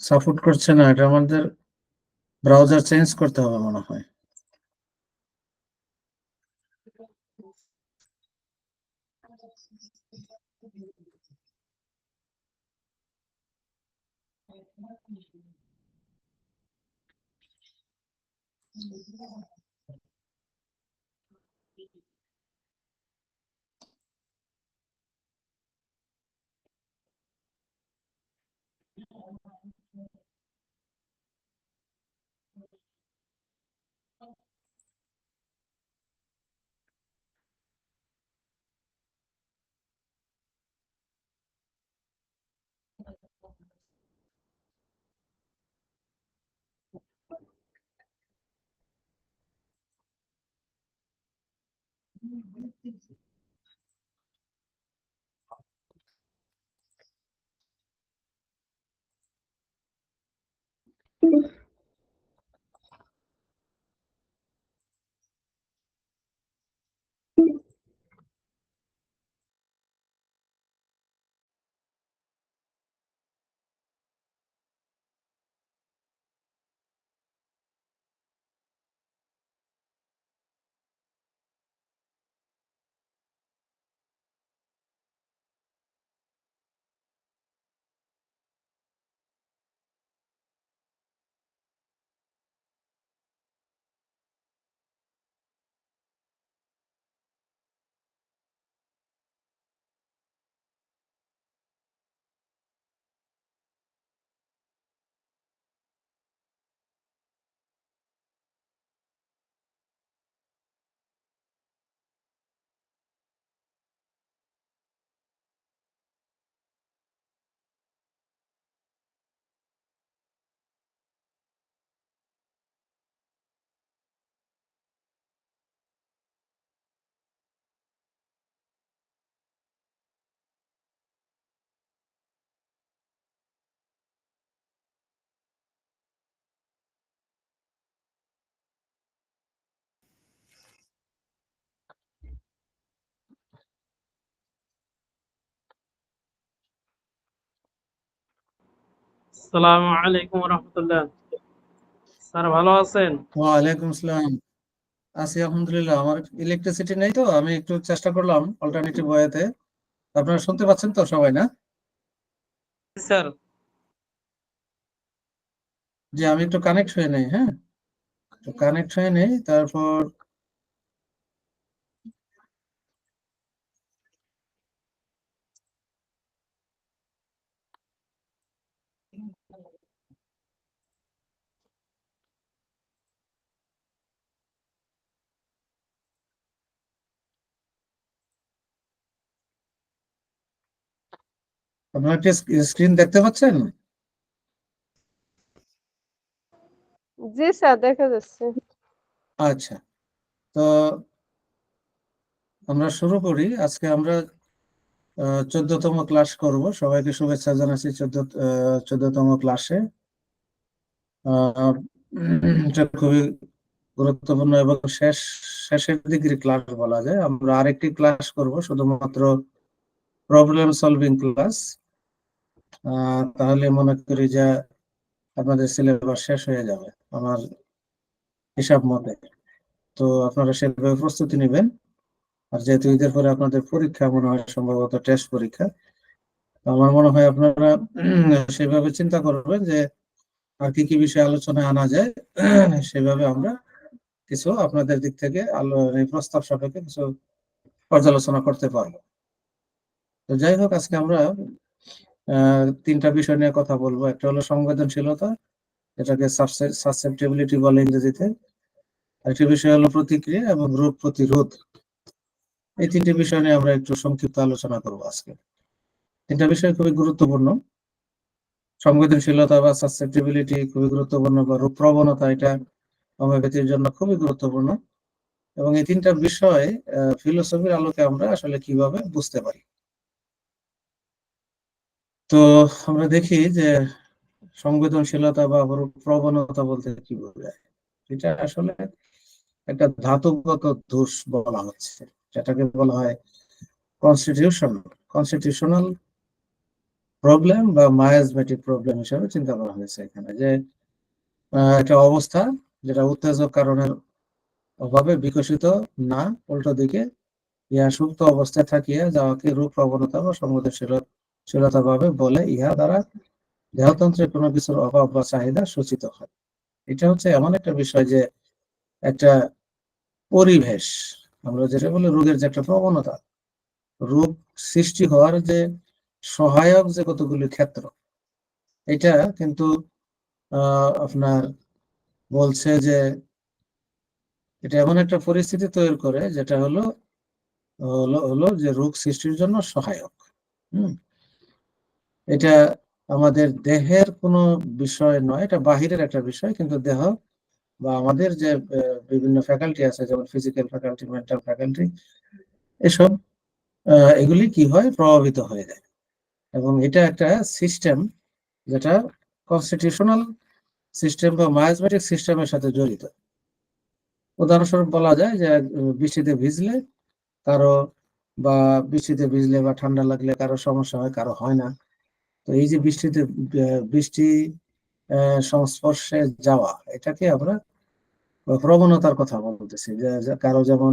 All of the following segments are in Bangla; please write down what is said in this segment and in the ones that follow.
সাপোর্ট করছে না এটা আমাদের ব্রাউজার চেঞ্জ করতে হবে মনে হয়। muy. আসসালামু আলাইকুম রহমতুল্লাহ স্যার ভালো আছেন? আসসালাম। আছি আলহামদুলিল্লাহ। আমার ইলেকট্রিসিটি নেই তো আমি একটু চেষ্টা করলাম অল্টারনেটিভ ওয়েতে আপনারা শুনতে পাচ্ছেন তো সবাই না? স্যার। যে আমি একটু কানেক্ট হয়ে নেই হ্যাঁ? কানেক্ট হয়ে নেই তারপর আপনারা কি স্ক্রিন দেখতে পাচ্ছেন? জি স্যার দেখা যাচ্ছে। আচ্ছা। তো আমরা শুরু করি। আজকে আমরা চোদ্দতম ক্লাস করব। সবাইকে শুভেচ্ছা জানাচ্ছি চোদ্দ চোদ্দতম ক্লাসে। এটা খুবই গুরুত্বপূর্ণ এবং শেষ শেষের দিকের ক্লাস বলা যায়। আমরা আরেকটি ক্লাস করব শুধুমাত্র প্রবলেম সলভিং ক্লাস তাহলে মনে করি যে আপনাদের সিলেবাস শেষ হয়ে যাবে, আমার হিসাব মতে। তো আপনারা সেভাবে প্রস্তুতি নেবেন। আর যেহেতু ঈদের পরে আপনাদের পরীক্ষা, মনে হয় সম্ভবত টেস্ট পরীক্ষা আমার মনে হয় আপনারা সেভাবে চিন্তা করবেন যে আর কি কি বিষয়ে আলোচনায় আনা যায়, সেভাবে আমরা কিছু আপনাদের দিক থেকে আলো প্রস্তাব সাপেক্ষে কিছু পর্যালোচনা করতে পারব। তো যাই হোক, আজকে আমরা তিনটা বিষয় নিয়ে কথা বলব। একটা হলো সংবেদনশীলতা, এটাকে সাসেপ্টেবিলিটি বলে ইংরেজিতে। আরেকটি বিষয় হলো প্রতিক্রিয়া এবং রোগ প্রতিরোধ। এই তিনটি বিষয় নিয়ে আমরা একটু সংক্ষিপ্ত আলোচনা করব আজকে। তিনটা বিষয় খুবই গুরুত্বপূর্ণ। সংবেদনশীলতা বা সাসেপ্টেবিলিটি খুবই গুরুত্বপূর্ণ বা রোগ প্রবণতা এটা হোমিওপ্যাথির জন্য খুবই গুরুত্বপূর্ণ। এবং এই তিনটা বিষয় ফিলোসফির আলোকে আমরা আসলে কীভাবে বুঝতে পারি। তো আমরা দেখি যে সংবেদনশীলতা বা প্রবণতা বলতে কি বোঝায়? এটা আসলে একটা ধাতুগত দোষ বলা হচ্ছে, যেটাকে বলা হয় কনস্টিটিউশন কনস্টিটিউশনাল প্রবলেম বা মায়াজমেটিক প্রবলেম হিসেবে চিন্তা করা হয়েছে এখানে যে একটা অবস্থা যেটা উত্তেজক কারণের অভাবে বিকশিত না, উল্টো দিকে ইহা সুপ্ত অবস্থায় থাকিয়া যাওয়াকে রূপ প্রবণতা বা সংবেদনশীলতা ভাবে বলে, ইহা দ্বারা দেহতন্ত্রের কোনো কিছুর অভাব বা চাহিদা সূচিত হয়। এটা হচ্ছে এমন একটা বিষয় যে একটা পরিবেশ, আমরা যেটা বলি রোগের যে একটা প্রবণতা, রোগ সৃষ্টি হওয়ার যে সহায়ক যে কতগুলি ক্ষেত্র, এটা কিন্তু আপনার বলছে যে এটা এমন একটা পরিস্থিতি তৈরি করে, যেটা হলো হলো হলো যে রোগ সৃষ্টির জন্য সহায়ক। হুম? এটা আমাদের দেহের কোনো বিষয় নয়, এটা বাহিরের একটা বিষয়, কিন্তু দেহ বা আমাদের যে বিভিন্ন ফ্যাকাল্টি আছে, যেমন ফিজিক্যাল ফ্যাকাল্টি মেন্টাল ফ্যাকাল্টি এসব এগুলি কি হয়? প্রভাবিত হয়ে যায়। এবং এটা একটা সিস্টেম যেটা কনস্টিটিউশনাল সিস্টেম বা মায়াজমেটিক সিস্টেমের সাথে জড়িত। উদাহরণস্বরূপ বলা যায় যে, বৃষ্টিতে ভিজলে কারও বা বৃষ্টিতে ভিজলে বা ঠান্ডা লাগলে কারও সমস্যা হয়, কারও হয় না। তো এই যে বৃষ্টিতে বৃষ্টি সংস্পর্শে যাওয়া, এটাকে আমরা প্রবণতার কথা বলতেছি। যে কারও যেমন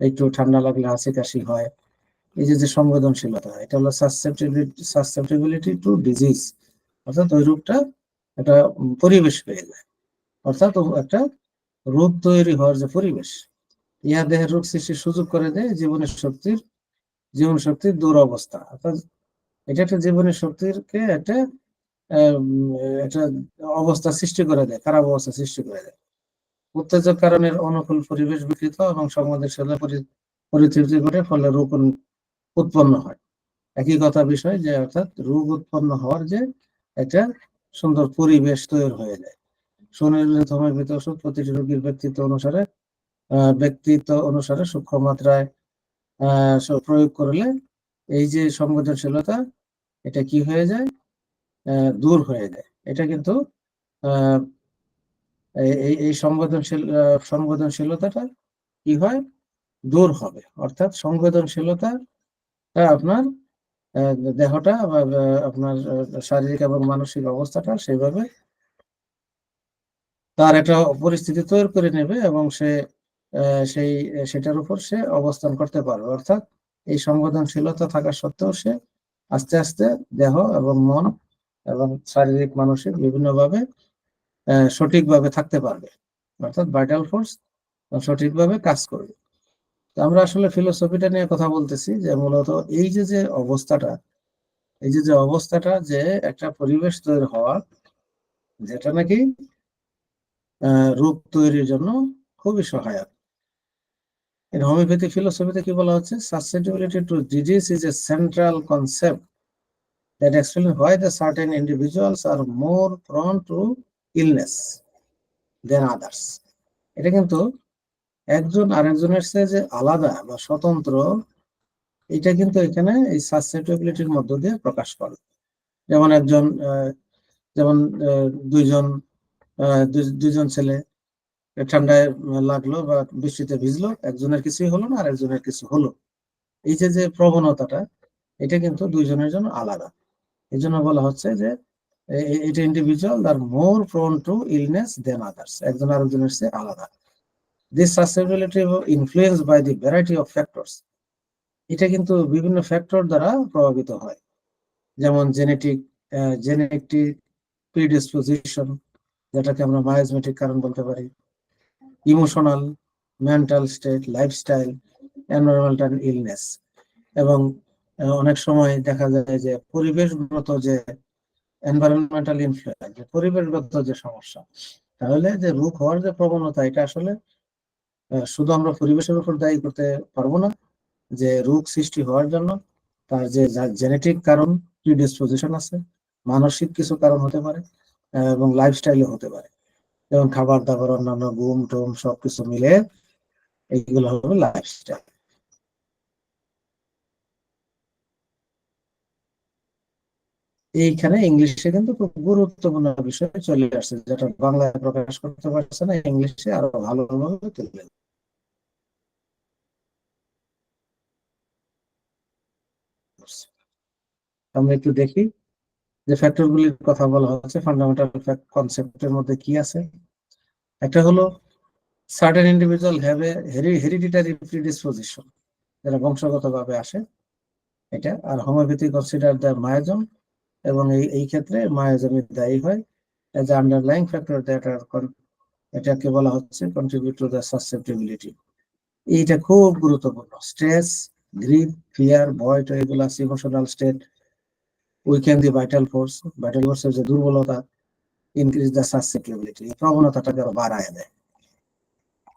একটু ঠান্ডা লাগলে হাসি কাশি হয়, এই যে যে সংবেদনশীলতা, এটা হলো সাসেপ্টিবিলিটি টু ডিজিজ অর্থাৎ ওই রোগটা একটা পরিবেশ পেয়ে যায়, অর্থাৎ একটা রোগ তৈরি হওয়ার যে পরিবেশ, ইহা দেহের রোগ সৃষ্টির সুযোগ করে দেয় জীবনের শক্তির, জীবন শক্তির দুরবস্থা অর্থাৎ এটা একটা জীবনের শক্তিরকে একটা একটা অবস্থা সৃষ্টি করে দেয়, খারাপ অবস্থা সৃষ্টি করে দেয়। উত্তেজক কারণের অনুকূল পরিবেশ বিকৃত এবং সংবেদনশীল পরি- পরিস্থিতি ঘটে, ফলে রোগ উৎপন্ন হয়। একই কথা বিষয় যে, অর্থাৎ রোগ উৎপন্ন হওয়ার যে একটা সুন্দর পরিবেশ তৈরি হয়ে যায়। সুনির্দিষ্ট হোমিওপ্যাথি ওষুধ প্রতিটি রোগীর ব্যক্তিত্ব অনুসারে ব্যক্তিত্ব অনুসারে সূক্ষ্ম মাত্রায় প্রয়োগ করলে এই যে সংবেদনশীলতা এটা কি হয়ে যায়? দূর হয়ে যায়। এটা কিন্তু এই, এই- সংবেদনশীল সংবেদনশীলতাটা কি হয়? দূর হবে। অর্থাৎ সংবেদনশীলতা আপনার দেহটা বা আপনার শারীরিক এবং মানসিক অবস্থাটা সেইভাবে তার একটা পরিস্থিতি তৈরি করে নেবে এবং সে সেই, সেটার উপর সে অবস্থান করতে পারবে। অর্থাৎ এই সংবেদনশীলতা থাকা সত্ত্বেও সে আস্তে আস্তে দেহ এবং মন এবং শারীরিক মানসিক বিভিন্নভাবে সঠিকভাবে থাকতে পারবে। অর্থাৎ ভাইটাল ফোর্স সঠিকভাবে কাজ করবে। তো আমরা আসলে ফিলোসফিটা নিয়ে কথা বলতেছি যে মূলত এই যে যে অবস্থাটা, এই যে যে অবস্থাটা যে একটা পরিবেশ তৈরি হওয়া, যেটা নাকি রোগ তৈরির জন্য খুবই সহায়ক। In homeopathy philosophy কি বলা হচ্ছে susceptibility to disease is a central concept that explains why the certain individuals are more prone to illness than others এটা কিন্তু একজন আরেকজনের চেয়ে যে আলাদা বা স্বতন্ত্র এটা কিন্তু এখানে এই সাসেপ্টিবিলিটির মধ্য দিয়ে প্রকাশ করে যেমন একজন যেমন দুইজন দুইজন ছেলে ঠান্ডায় লাগল বা বৃষ্টিতে ভিজলো, একজনের কিছুই হলো না আর একজনের কিছু হলো। এই যে যে প্রবণতাটা, এটা কিন্তু দুইজনের জন্য আলাদা। এই জন্য বলা হচ্ছে যে এটা individual are more prone to illness than others একজন আরেকজনের চেয়ে আলাদা। This susceptibility influence by the variety of factors এটা কিন্তু বিভিন্ন ফ্যাক্টর দ্বারা প্রভাবিত হয়। যেমন জেনেটিক জেনেটিক প্রিডিসপোজিশন যেটাকে আমরা মায়াজমেটিক কারণ বলতে পারি। Emotional mental state lifestyle environmental illness এবং অনেক সময় দেখা যায় যে পরিবেশগত যে এনভায়রনমেন্টাল ইনফ্লুয়েন্স পরিবেশগত যে সমস্যা, তাহলে যে রোগ হওয়ার যে প্রবণতা, এটা আসলে শুধু আমরা পরিবেশের উপর দায়ী করতে পারব না, যে রোগ সৃষ্টি হওয়ার জন্য তার যে জেনেটিক কারণ প্রিডিসপোজিশন আছে, মানসিক কিছু কারণ হতে পারে এবং লাইফস্টাইলও হতে পারে। যেমন খাবার দাবার, অন্যান্য ঘুম টুম সবকিছু মিলে এইগুলো হবে লাইফস্টাইল এইখানে ইংলিশে কিন্তু খুব গুরুত্বপূর্ণ বিষয় চলে আসছে, যেটা বাংলায় প্রকাশ করতে পারছে না, ইংলিশে আরও ভালোভাবে তুলে আমরা একটু দেখি। যে ফ্যাক্টরগুলির কথা বলা হচ্ছে ফান্ডামেন্টাল কনসেপ্টের মধ্যে কি আছে? একটা হলো certain individual have a hereditary predisposition যেটা বংশগতভাবে আসে, এটা। আর হোমিওপ্যাথি কনসিডার দ্য মায়াজম এবং এই এই ক্ষেত্রে মায়াজমই দায়ী হয়। এজ আন্ডারলাইং ফ্যাক্টর দ্যাট আর এটাকে বলা হচ্ছে কন্ট্রিবিউট টু দ্য সাসেপ্টিবিলিটি এইটা খুব গুরুত্বপূর্ণ। স্ট্রেস গ্রিপ ফিয়ার ভয় এগুলো emotional state weaken the vital force vital ফোর্সের যে দুর্বলতা ইনক্রিজ দ্য সাসেপ্টিবিলিটি এই প্রবণতাটাকে আরও বাড়ায় দেয়।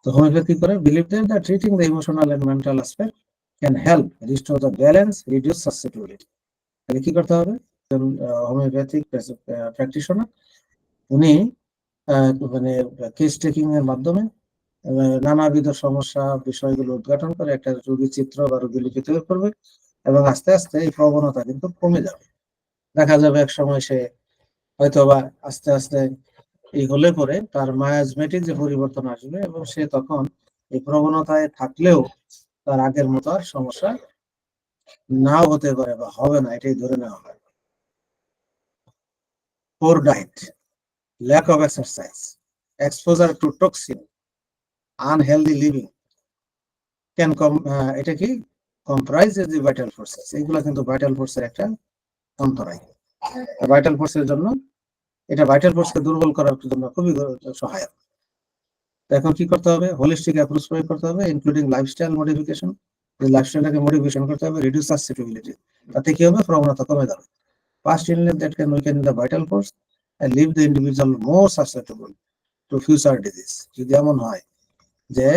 তো হোমিওপ্যাথি করে? Believe then that treating the emotional and mental aspect can help restore the balance reduce susceptibility তাহলে কি করতে হবে? হোমিওপ্যাথিক প্র্যাকটিশনার উনি মানে কেস টেকিং এর মাধ্যমে নানাবিধ সমস্যা, বিষয়গুলো উদ্ঘাটন করে একটা রোগী চিত্র বা রোগী লিখিত করবে এবং আস্তে আস্তে এই প্রবণতা কিন্তু কমে যাবে। দেখা যাবে এক সময় সে হয়তোবা আস্তে আস্তে এই হলে পরে তার মায়াজমেটিক যে পরিবর্তন আসবে এবং সে তখন এই প্রবণতায় থাকলেও তার আগের মতো আর সমস্যা নাও হতে পারে বা হবে না এটাই ধরে নেওয়া হয়। Poor diet, lack of exercise, exposure to toxin, unhealthy living can com এটা কি? vital forces এগুলা কিন্তু ভাইটাল ফোর্সের একটা অন্তরায়। ভাইটাল ফোর্সের জন্য, এটা ভাইটাল ফোর্সকে দুর্বল করার জন্য খুবই সহায়ক। এখন কি করতে হবে? হোলিস্টিক অ্যাপ্রোচ প্রয়োগ করতে হবে ইনক্লুডিং লাইফস্টাইল মডিফিকেশন লাইফস্টাইলটাকে মডিফিকেশন করতে হবে রিডিউস সাসেপ্টিবিলিটি তাতে কি হবে? প্রবণতা কমে যাবে। Past illness that can weaken the vital force and leave the individual more susceptible to future disease যদি এমন হয় যে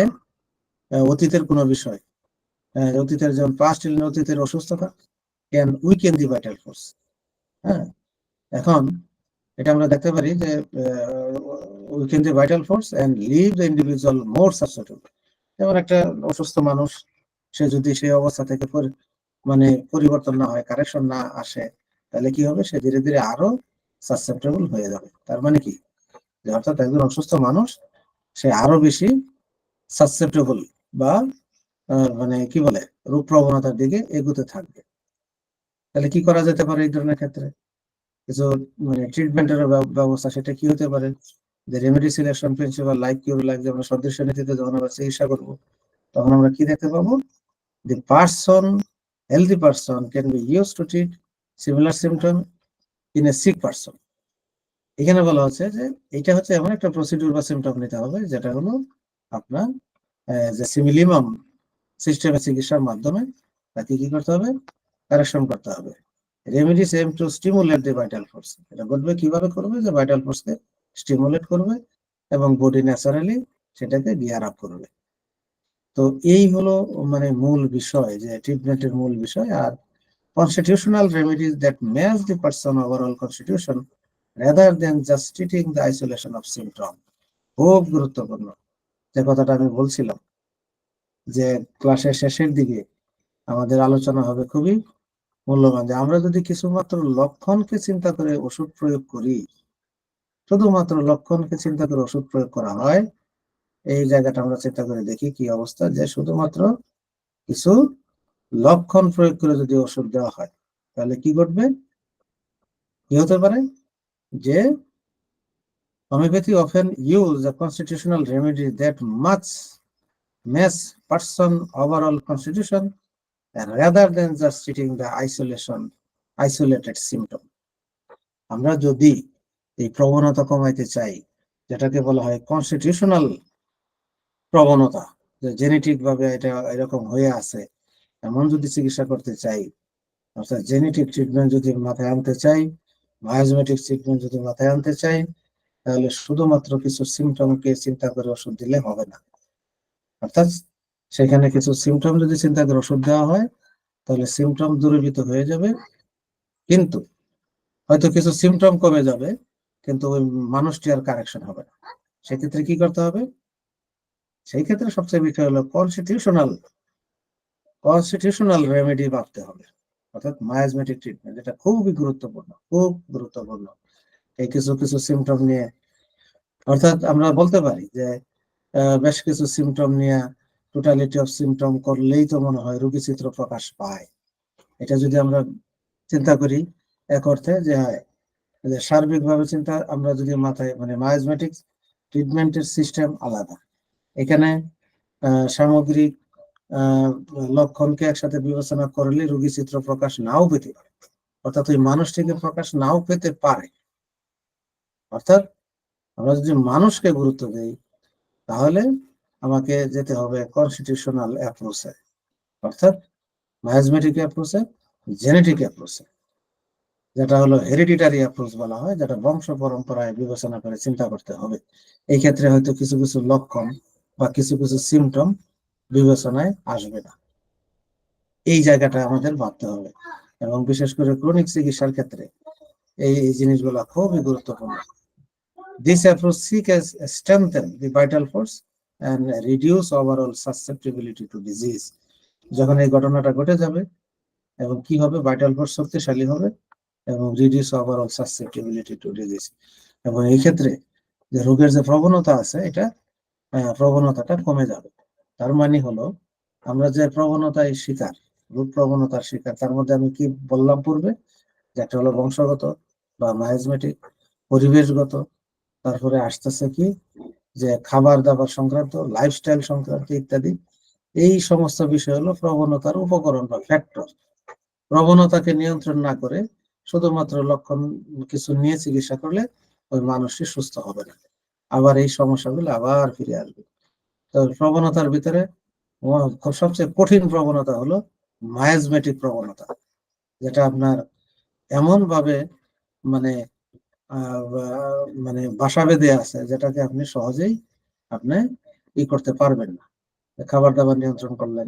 অতীতের কোনো বিষয় অতীতের যেমন পাস্ট ইলনেস অতীতের অসুস্থতা can weaken the vital force হ্যাঁ? এখন এটা আমরা দেখতে পারি যে weaken the vital force and leave the individual more susceptible যেমন একটা অসুস্থ মানুষ, সে যদি সেই অবস্থা থেকে মানে পরিবর্তন না হয় কারেকশন না আসে, তাহলে কি হবে? সে ধীরে ধীরে আরও সাসেপ্টেবল হয়ে যাবে। তার মানে কি? অর্থাৎ একজন অসুস্থ মানুষ, সে আরও বেশি সাসেপ্টেবল বা মানে কি বলে, রূপ প্রবণতার দিকে এগুতে থাকবে। তাহলে কি করা যেতে পারে এই ধরনের ক্ষেত্রে? কিছু মানে ট্রিটমেন্টের ব্যবস্থা সেটা কি হতে পারে? যে remedy selection principle like cure like যেমন সদস্য নীতিতে যখন আমরা চিকিৎসা করব, তখন আমরা কি দেখতে পাবো? The person healthy person can be use to treat similar symptom in a sick person এখানে বলা হচ্ছে যে এটা হচ্ছে এমন একটা প্রসিডিউর বা সিমটম নিতে হবে, যেটা হলো আপনার যে সিমিলিমাম সিস্টেমে চিকিৎসার মাধ্যমে তাকে কি করতে হবে? কারেকশন করতে হবে। Remedies aim to stimulate the vital force এটা ঘটবে কীভাবে করবে? যে ভাইটাল ফোর্সকে স্টিমুলেট করবে এবং বডি ন্যাচারালি সেটাকে গিয়ার আপ করবে। তো এই হলো মানে মূল বিষয়, যে ট্রিটমেন্টের মূল বিষয়। আর constitutional remedies that match the person overall constitution rather than just treating the isolation of symptom খুব গুরুত্বপূর্ণ। যে কথাটা আমি বলছিলাম, যে ক্লাসের শেষের দিকে আমাদের আলোচনা হবে খুবই মূল্যবান যে আমরা যদি কিছুমাত্র লক্ষণকে চিন্তা করে ওষুধ প্রয়োগ করি, শুধুমাত্র লক্ষণকে চিন্তা করে ওষুধ প্রয়োগ করা হয়, এই জায়গাটা আমরা চিন্তা করে দেখি কি অবস্থা যে শুধুমাত্র কিছু লক্ষণ প্রয়োগ করে যদি ওষুধ দেওয়া হয়, তাহলে কি ঘটবে? কি হতে পারে? যে homeopathy use a constitutional remedy that much mess person overall constitution and rather than just treating the isolation, isolated symptom, আমরা যদি এই প্রবণতা কমাইতে চাই, যেটাকে বলা হয় কনস্টিটিউশনাল প্রবণতা, যে জেনেটিক ভাবে এটা এরকম হয়ে আছে, এমন যদি চিকিৎসা করতে চাই, অর্থাৎ জেনেটিক ট্রিটমেন্ট যদি মাথায় আনতে চাই বায়োজমেটিক ট্রিটমেন্ট যদি মাথায় আনতে চাই, তাহলে শুধুমাত্র কিছু সিমটমকে চিন্তা করে ওষুধ দিলে হবে না। অর্থাৎ সেখানে কিছু সিমটম যদি চিন্তা করে ওষুধ দেওয়া হয়, তাহলে সিমটম দূরীভূত হয়ে যাবে। কিন্তু হয়তো কিছু সিমটম কমে যাবে, কিন্তু ওই মানুষটি আর কারেকশন হবে না। সেক্ষেত্রে কি করতে হবে? সেই ক্ষেত্রে সবচেয়ে বিষয় হলো কনস্টিটিউশনাল কনস্টিটিউশনাল রেমেডি ভাবতে হবে। অর্থাৎ মায়াজমেটিক ট্রিটমেন্ট এটা খুবই গুরুত্বপূর্ণ, খুব গুরুত্বপূর্ণ। এই কিছু কিছু সিমটম নিয়ে, অর্থাৎ আমরা বলতে পারি যে বেশ কিছু সিমটম নিয়ে টোটালিটি অফ সিমটম করলেই তো মনে হয় রোগী চিত্র প্রকাশ পায়। এটা যদি আমরা চিন্তা করি, এক অর্থে যে হ্যাঁ যে সার্বিকভাবে চিন্তা, আমরা যদি মাথায় মানে মায়াজমেটিক ট্রিটমেন্টের সিস্টেম আলাদা। এখানে সামগ্রিক লক্ষণকে একসাথে বিবেচনা করলে রোগী চিত্র প্রকাশ নাও পেতে পারে। অর্থাৎ ওই মানুষটিকে প্রকাশ নাও পেতে পারে। অর্থাৎ আমরা যদি মানুষকে গুরুত্ব দেই, তাহলে আমাকে যেতে হবে কনস্টিটিউশনাল অ্যাপ্রোচে অর্থাৎ মায়াজমেটিক অ্যাপ্রোচে জেনেটিক অ্যাপ্রোচে যেটা হলো হেরিডিটারি অ্যাপ্রোচ বলা হয়, যেটা বংশ পরম্পরায় বিবেচনা করে চিন্তা করতে হবে। এই ক্ষেত্রে হয়তো কিছু কিছু লক্ষণ বা কিছু কিছু সিমটম বিবেচনায় আসবে না। এই জায়গাটা আমাদের ভাবতে হবে। এবং বিশেষ করে ক্রনিক চিকিৎসার ক্ষেত্রে এই জিনিসগুলো খুবই গুরুত্বপূর্ণ। This approach seek as strengthen the vital force and reduce overall susceptibility to disease. যখন এই ঘটনাটা ঘটে যাবে এবং কি হবে ভাইটাল ফোর্স শক্তিশালী হবে এবং reduce overall susceptibility to disease এবং এই ক্ষেত্রে যে রোগের যে প্রবণতা আছে, এটা প্রবণতাটা কমে যাবে। তার মানে হলো, আমরা যে প্রবণতায় শিকার, রোগ প্রবণতার শিকার, তার মধ্যে আমি কি বললাম পূর্বে? যে একটা হলো বংশগত বা মায়াজমেটিক পরিবেশগত, তারপরে আসতেছে কি? যে খাবার দাবার সংক্রান্ত লাইফস্টাইল সংক্রান্ত ইত্যাদি, এই সমস্ত বিষয় হলো প্রবণতার উপকরণ বা ফ্যাক্টর প্রবণতাকে নিয়ন্ত্রণ না করে শুধুমাত্র লক্ষণ কিছু নিয়ে চিকিৎসা করলে ওই মানুষটি সুস্থ হবে না। আবার এই সমস্যাগুলো আবার ফিরে আসবে। তো প্রবণতার ভিতরে সবচেয়ে কঠিন প্রবণতা হলো মায়াজমেটিক প্রবণতা, যেটা আপনার এমন ভাবে মানে মানে বাসা বেঁধে আছে, যেটাকে আপনি সহজেই আপনি ই করতে পারবেন না। খাবার দাবার নিয়ন্ত্রণ করলেন,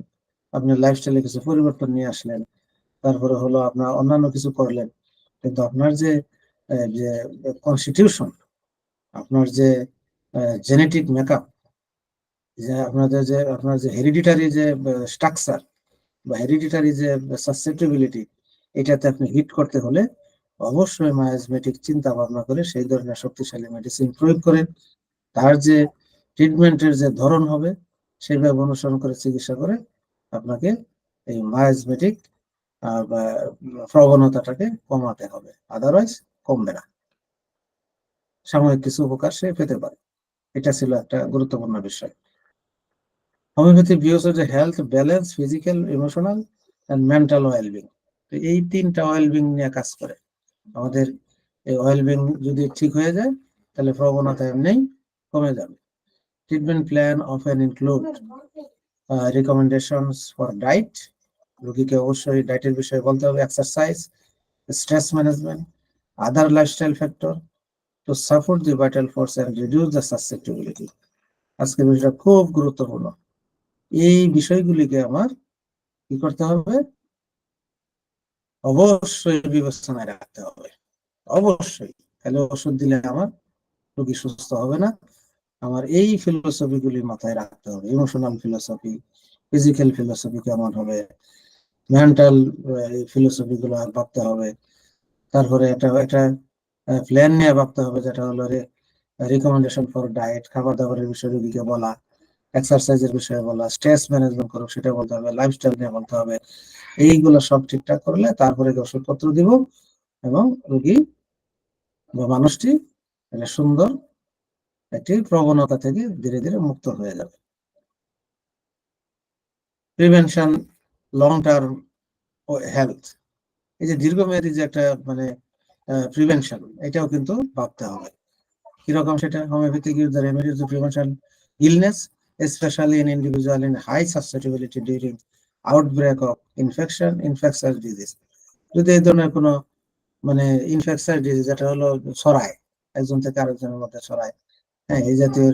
আপনি লাইফস্টাইলে কিছু পরিবর্তন নিয়ে আসলেন, তারপরে হলো আপনার অন্যান্য কিছু করলেন, কিন্তু আপনার যে যে কনস্টিটিউশন আপনার যে জেনেটিক মেকআপ যে আপনাদের যে, আপনার যে হেরিডিটারি যে স্ট্রাকচার বা হেরিডিটারি যে সাসেপ্টিবিলিটি এটাতে আপনি হিট করতে হলে অবশ্যই মায়াজমেটিক চিন্তা ভাবনা করে সেই ধরনের শক্তিশালী মেডিসিন প্রয়োগ করেন। তার যে ট্রিটমেন্টের যে ধরন হবে সেভাবে অনুসরণ করে চিকিৎসা করে আপনাকে এই মায়াজমেটিক প্রবণতাটাকে কমাতে হবে। আদারওয়াইজ কমবে না। সাময়িক কিছু উপকার সে পেতে পারে। এটা ছিল একটা গুরুত্বপূর্ণ বিষয়। হোমিওপ্যাথি ভিউস যে health balance physical emotional and mental wellbeing এই তিনটা ওয়েলবিং নিয়ে কাজ করে। আমাদের এই ওয়েলবিং যদি ঠিক হয়ে যায়, তাহলে প্রবণতা এমনি কমে যাবে। Treatment plan often include recommendations for diet রোগীকে অবশ্যই ডাইটের বিষয়ে বলতে হবে exercise stress management other lifestyle factor to support the vital force and reduce the susceptibility আজকের বিষয়টা খুব গুরুত্বপূর্ণ। এই বিষয়গুলিকে আমার কি করতে হবে? অবশ্যই বিবেচনায় রাখতে হবে। অবশ্যই। তাহলে ওষুধ দিলে আমার রোগী সুস্থ হবে না। আমার এই ফিলোসফি গুলি মাথায় রাখতে হবে। ইমোশনাল ফিলোসফি ফিজিক্যাল ফিলোসফি কেমন হবে। মেন্টাল ফিলোসফি গুলো ভাবতে হবে। তারপরে এটা একটা প্ল্যান নিয়ে ভাবতে হবে, যেটা হলো রিকমেন্ডেশন ফর ডায়েট খাবার দাবারের বিষয়ে রোগীকে বলা। এক্সারসাইজের বিষয়ে বলা স্ট্রেস ম্যানেজমেন্ট করো সেটা বলতে হবে লাইফস্টাইল নিয়ে বলতে হবে। এইগুলো সব ঠিকঠাক করলে তারপরে ওষুধপত্র দিব এবং রোগী বা মানুষটি সুন্দর একটি প্রবণতা থেকে ধীরে ধীরে মুক্ত হয়ে যাবে। প্রিভেনশন লং টার্ম ও হেলথ এই যে দীর্ঘমেয়াদী যে একটা মানে প্রিভেনশন এটাও কিন্তু ভাবতে হবে। কীরকম সেটা? Homeopathic use the remedies to prevention illness especially in individual in high susceptibility during outbreak of infection, infectious disease. যদি এই ধরনের কোনো মানে ইনফেকশন ডিজিজ যেটা হলো ছড়ায়, একজন থেকে আরেকজনের মধ্যে ছড়ায় হ্যাঁ এই জাতীয়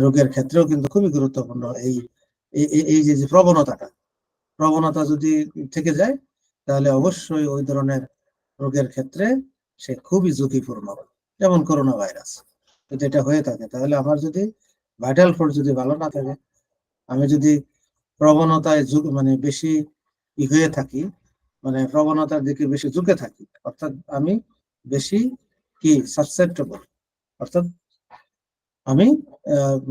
রোগের ক্ষেত্রেও কিন্তু খুবই গুরুত্বপূর্ণ এই, এই- যে প্রবণতাটা। প্রবণতা যদি থেকে যায়, তাহলে অবশ্যই ওই ধরনের রোগের ক্ষেত্রে সে খুবই ঝুঁকিপূর্ণ। যেমন করোনা ভাইরাস যদি এটা হয়ে থাকে, তাহলে আমার যদি ভাইটাল ফোর্স যদি ভালো না থাকে, আমি যদি প্রবণতায় মানে বেশি ই হয়ে থাকি মানে প্রবণতার দিকে বেশি ঝুঁকে থাকি, অর্থাৎ আমি বেশি কি সাবসেপ্টেবল অর্থাৎ আমি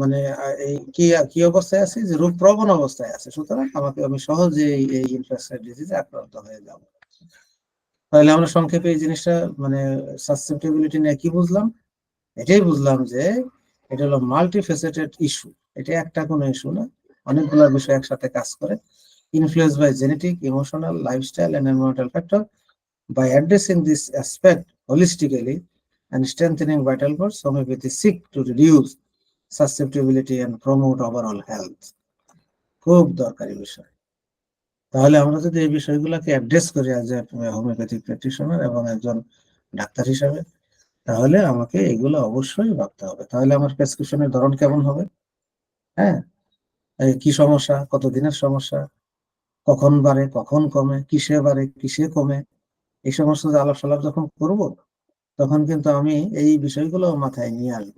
মানে এই কি কি অবস্থায় আছি যে রূপ প্রবণ অবস্থায় আছে, সুতরাং আমাকে আমি সহজে এই ইনফ্লুয়েন্সা ডিজিজে আক্রান্ত হয়ে যাব। তাহলে আমরা সংক্ষেপে এই জিনিসটা মানে সাসেপ্টেবিলিটি নিয়ে কি বুঝলাম? এটাই বুঝলাম যে এটা হলো মাল্টি ফেসেটেড ইস্যু এটা একটা কোনো ইস্যু না। অনেকগুলো বিষয় একসাথে কাজ করে। Influence by genetic emotional lifestyle and environmental factor by addressing this aspect holistically and strengthening vital force, homeopathy seek to reduce susceptibility and promote overall health. খুব দরকারি বিষয়। তাহলে আমরা যদি এই বিষয়গুলোকে অ্যাড্রেস করি অ্যাজ এ হোমিওপ্যাথিক প্র্যাকটিশনার এবং একজন ডাক্তার হিসাবে তাহলে আমাকে এগুলো অবশ্যই ভাবতে হবে। তাহলে আমার প্রেসক্রিপশনের ধরন কেমন হবে? হ্যাঁ? কি সমস্যা? কতদিনের সমস্যা? কখন বাড়ে? কখন কমে? কিসে বাড়ে? কিসে কমে? এই সমস্ত আলাপ সালাপ যখন করব, তখন কিন্তু আমি এই বিষয়গুলো মাথায় নিয়ে আসব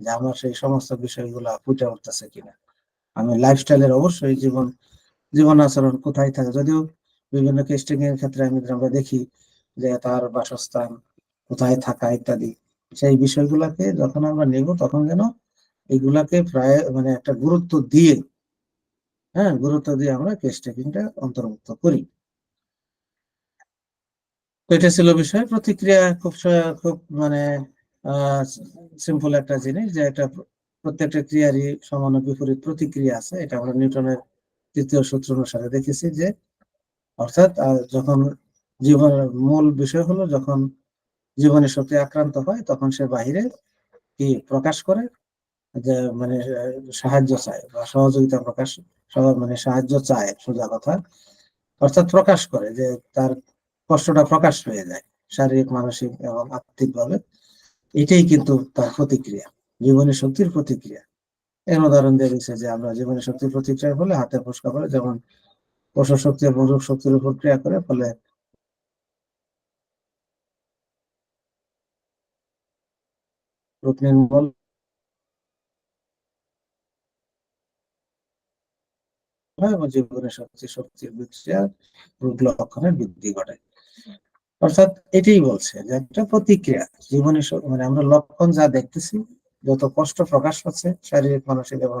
যে আমার সেই সমস্ত বিষয়গুলো ফুটে উঠতেছে কিনা। আমি লাইফস্টাইলের অবশ্যই জীবন জীবন আচরণ কোথায় থাকে? যদিও বিভিন্ন কেস্টিং এর ক্ষেত্রে আমি আমরা দেখি যে তার বাসস্থান কোথায় থাকা ইত্যাদি। সেই বিষয়গুলোকে যখন আমরা নেব, তখন যেন এইগুলাকে প্রায় মানে একটা গুরুত্ব দিয়ে হ্যাঁ গুরুত্ব দিয়ে আমরা কেস টেকিংটা অন্তর্ভুক্ত করি। এটা ছিল বিষয়। প্রতিক্রিয়া খুব খুব মানে সিম্পল একটা জিনিস যে প্র- প্রত্যেকটা ক্রিয়ারই সমান বিপরীত প্রতিক্রিয়া আছে। এটা আমরা নিউটনের তৃতীয় সূত্র অনুসারে দেখেছি যে, অর্থাৎ যখন জীবনের মূল বিষয় হলো যখন জীবনের শক্তি আক্রান্ত হয়, তখন সে বাহিরে কি প্রকাশ করে? যে মানে সাহায্য চায় বা সহযোগিতা প্রকাশ মানে সাহায্য চায় সোজা কথা। অর্থাৎ প্রকাশ করে যে, তার কষ্টটা প্রকাশ হয়ে যায় শারীরিক, মানসিক এবং আত্মিক ভাবে এটাই কিন্তু তার প্রতিক্রিয়া জীবনী শক্তির প্রতিক্রিয়া। এর উদাহরণ দিয়ে দিচ্ছে যে, আমরা জীবনী শক্তির প্রতিক্রিয়ার ফলে হাতে ফসকা করে যেমন পশু শক্তি এবং শক্তির উপর ক্রিয়া করে, ফলে রূপ নির্মূল এবং জীবনের শক্তি শক্তির বিক্রিয়া রূপ লক্ষণের বৃদ্ধি ঘটায় অর্থাৎ এটাই বলছে যে একটা প্রতিক্রিয়া জীবনে মানে আমরা লক্ষণ যা দেখতেছি, যত কষ্ট প্রকাশ পাচ্ছে শারীরিক, মানসিক এবং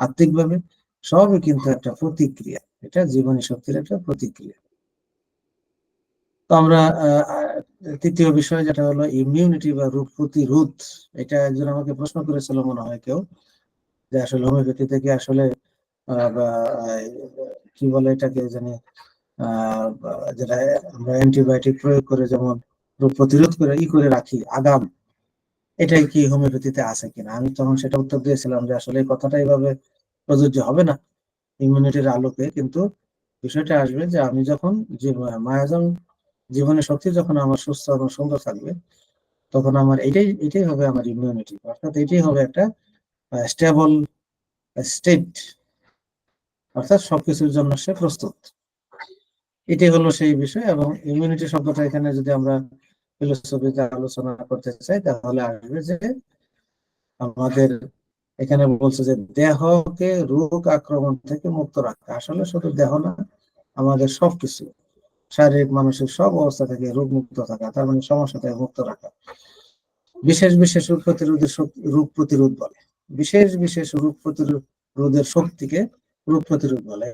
আত্মিকভাবে, সবই কিন্তু একটা প্রতিক্রিয়া। এটা জীবনী শক্তির একটা প্রতিক্রিয়া। তো আমরা তৃতীয় বিষয় যেটা হলো ইমিউনিটি বা রোগ প্রতিরোধ। এটা একজন আমাকে প্রশ্ন করেছিল মনে হয় কেউ, যে আসলে হোমিওপ্যাথি থেকে আসলে কি বলে এটাকে জানি যেটা আমরা অ্যান্টিবায়োটিক প্রয়োগ করে যেমন রোগ প্রতিরোধ করে, ই করে রাখি, আগাম। এটাই কি হোমিওপ্যাথিতে আছে কিনা? আমি তখন সেটা উত্তর দিয়েছিলাম যে আসলে এই কথাটা এইভাবে প্রযোজ্য হবে না ইমিউনিটির আলোকে। কিন্তু বিষয়টা আসবে যে আমি যখন জীব- মায়াজন জীবনের শক্তি যখন আমার সুস্থ এবং সুন্দর থাকবে, তখন আমার এটাই এটাই হবে আমার ইমিউনিটি অর্থাৎ এটাই হবে একটা স্টেবল স্টেট অর্থাৎ সবকিছুর জন্য সে প্রস্তুত। এটাই হলো সেই বিষয় এবং ইমিউনিটি শব্দটা এখানে যদি আমরা ফিলোসফিতে আলোচনা করতে চাই, তাহলে আসবে যে আমাদের এখানে বলছে যে দেহকে রোগ আক্রমণ থেকে মুক্ত রাখতে আসলে শুধু দেহ না, আমাদের সবকিছু। শারীরিক, মানসিক সব অবস্থা থেকে রোগ মুক্ত থাকা, তার মানে সমস্যা থেকে মুক্ত রাখা। বিশেষ বিশেষ রোগ প্রতিরোধের রোগ প্রতিরোধ বলে। বিশেষ বিশেষ রোগ প্রতিরোধ রোধের শক্তিকে রোগ প্রতিরোধ বলে।